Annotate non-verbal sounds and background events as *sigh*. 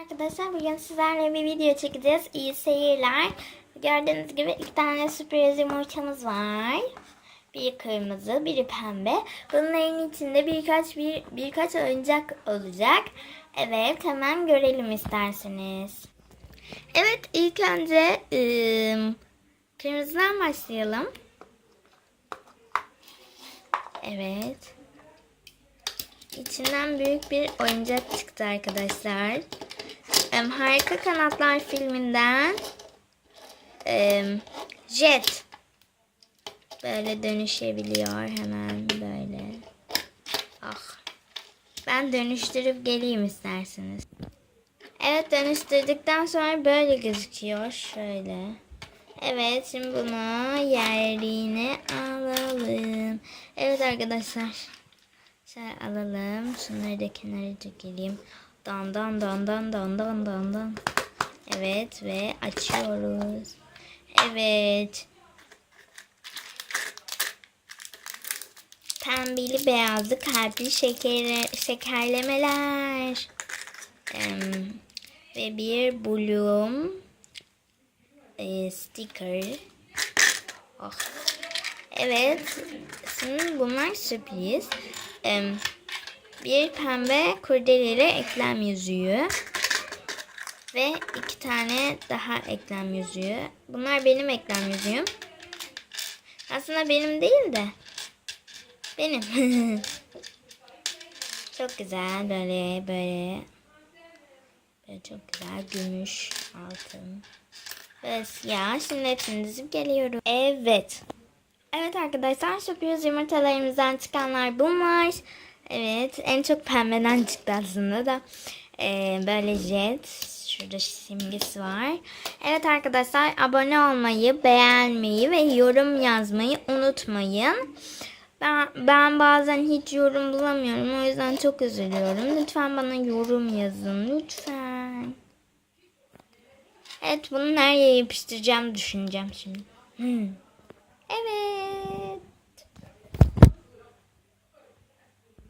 Arkadaşlar bugün sizlerle bir video çekeceğiz. İyi seyirler. Gördüğünüz gibi iki tane sürpriz yumurtamız var. Biri kırmızı, biri pembe. Bunların içinde birkaç bir birkaç oyuncak olacak. Evet, hemen görelim isterseniz. Evet, ilk önce ım, kırmızıdan başlayalım. Evet. İçinden büyük bir oyuncak çıktı arkadaşlar. Harika Kanatlar filminden Jet böyle dönüşebiliyor hemen böyle. Ah. Ben dönüştürüp geleyim isterseniz. Evet dönüştürdükten sonra böyle gözüküyor. Şöyle. Evet şimdi bunu yerine alalım. Evet arkadaşlar. Şöyle alalım. Şunları da kenara çekelim. Dan dan dan dan dan dan dan dan. Evet ve açıyoruz. Evet. Pembeli beyazlı kalpli şeker, şekerlemeler. Em, ve bir bloom e, sticker. Oh. Evet. Şimdi bunlar sürpriz. Em, bir pembe kurdeleli eklem yüzüğü. Ve iki tane daha eklem yüzüğü. Bunlar benim eklem yüzüğüm. Aslında benim değil de. Benim. *laughs* çok güzel böyle böyle. Böyle çok güzel gümüş altın. Böyle siyah. Şimdi hepsini dizip geliyorum. Evet. Evet arkadaşlar sürpriz yumurtalarımızdan çıkanlar bunlar. Evet en çok pembeden çıktı aslında da. Ee, böyle jet. Şurada simgesi var. Evet arkadaşlar abone olmayı, beğenmeyi ve yorum yazmayı unutmayın. Ben, ben bazen hiç yorum bulamıyorum. O yüzden çok üzülüyorum. Lütfen bana yorum yazın. Lütfen. Evet bunu nereye yapıştıracağım düşüneceğim şimdi. Hmm. Evet.